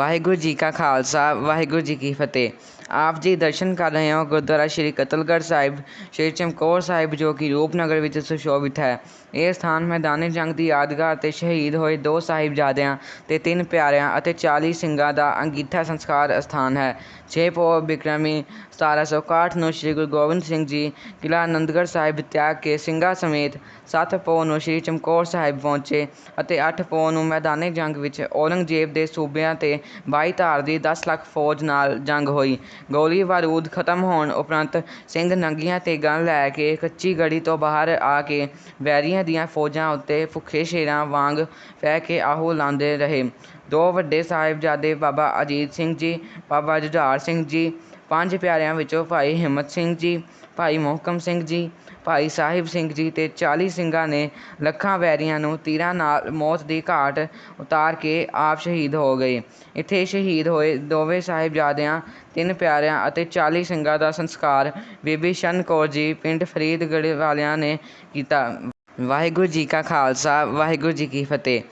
ਵਾਹਿਗੁਰੂ ਜੀ ਕਾ ਖਾਲਸਾ, ਵਾਹਿਗੁਰੂ ਜੀ ਕੀ ਫਤਿਹ। ਆਪ ਜੀ ਦਰਸ਼ਨ ਕਰ ਰਹੇ ਹੋ ਗੁਰਦੁਆਰਾ ਸ਼੍ਰੀ ਕਤਲਗੜ੍ਹ ਸਾਹਿਬ, ਸ਼੍ਰੀ ਚਮਕੌਰ ਸਾਹਿਬ, ਜੋ ਕਿ ਰੂਪਨਗਰ ਵਿੱਚ ਸੁਸ਼ੋਭਿਤ ਹੈ। ਇਹ ਸਥਾਨ ਮੈਦਾਨੇ ਜੰਗ ਦੀ ਯਾਦਗਾਰ 'ਤੇ ਸ਼ਹੀਦ ਹੋਏ ਦੋ ਸਾਹਿਬਜ਼ਾਦਿਆਂ ਤੇ ਤਿੰਨ ਪਿਆਰਿਆਂ ਅਤੇ 40 ਸਿੰਘਾਂ ਦਾ ਅੰਗੀਠਾ ਸੰਸਕਾਰ ਅਸਥਾਨ ਹੈ। 6 ਪੋ ਬਿਕਰਮੀ 1761 ਨੂੰ ਸ਼੍ਰੀ ਗੁਰੂ ਗੋਬਿੰਦ ਸਿੰਘ ਜੀ ਕਿਲ੍ਹਾ ਆਨੰਦਗੜ੍ਹ ਸਾਹਿਬ ਤਿਆਗ ਕੇ ਸਿੰਘਾਂ ਸਮੇਤ 7 ਪੋ ਨੂੰ ਸ਼੍ਰੀ ਚਮਕੌਰ ਸਾਹਿਬ ਪਹੁੰਚੇ ਅਤੇ 8 ਪੋ ਨੂੰ ਮੈਦਾਨੇ ਜੰਗ ਵਿੱਚ ਔਰੰਗਜ਼ੇਬ ਦੇ ਸੂਬਿਆਂ 'ਤੇ ਬਾਈ ਧਾਰ ਦੀ ਦਸ ਲੱਖ ਫੌਜ ਨਾਲ ਜੰਗ ਹੋਈ। ਗੋਲੀ ਬਾਰੂਦ ਖਤਮ ਹੋਣ ਉਪਰੰਤ ਸਿੰਘ ਨੰਗੀਆਂ ਤੇ ਤੇਗਾਂ ਲੈ ਕੇ ਕੱਚੀ ਗੜੀ ਤੋਂ ਬਾਹਰ ਆ ਕੇ ਵੈਰੀਆਂ ਦੀਆਂ ਫੌਜਾਂ ਉੱਤੇ ਭੁੱਖੇ ਸ਼ੇਰਾਂ ਵਾਂਗ ਪੈ ਕੇ ਆਹੂ ਲਾਉਂਦੇ ਰਹੇ। ਦੋ ਵੱਡੇ ਸਾਹਿਬਜ਼ਾਦੇ ਬਾਬਾ ਅਜੀਤ ਸਿੰਘ ਜੀ, ਬਾਬਾ ਜੁਝਾਰ ਸਿੰਘ ਜੀ ਪੰਜ ਪਿਆਰਿਆਂ ਵਿੱਚੋਂ ਭਾਈ ਹਿੰਮਤ ਸਿੰਘ ਜੀ, ਭਾਈ ਮੋਹਕਮ ਸਿੰਘ ਜੀ, ਭਾਈ ਸਾਹਿਬ ਸਿੰਘ ਜੀ ਅਤੇ ਚਾਲੀ ਸਿੰਘਾਂ ਨੇ ਲੱਖਾਂ ਵੈਰੀਆਂ ਨੂੰ ਤੀਰਾਂ ਨਾਲ ਮੌਤ ਦੀ ਘਾਟ ਉਤਾਰ ਕੇ ਆਪ ਸ਼ਹੀਦ ਹੋ ਗਏ। ਇੱਥੇ ਸ਼ਹੀਦ ਹੋਏ ਦੋਵੇਂ ਸਾਹਿਬਜ਼ਾਦਿਆਂ, ਤਿੰਨ ਪਿਆਰਿਆਂ ਅਤੇ 40 ਸਿੰਘਾਂ ਦਾ ਸੰਸਕਾਰ ਬੀਬੀ ਸ਼ਨ ਕੌਰ ਜੀ ਪਿੰਡ ਫਰੀਦਗੜ੍ਹ ਵਾਲਿਆਂ ਨੇ ਕੀਤਾ। ਵਾਹਿਗੁਰੂ ਜੀ ਕਾ ਖਾਲਸਾ, ਵਾਹਿਗੁਰੂ ਜੀ ਕੀ ਫਤਿਹ।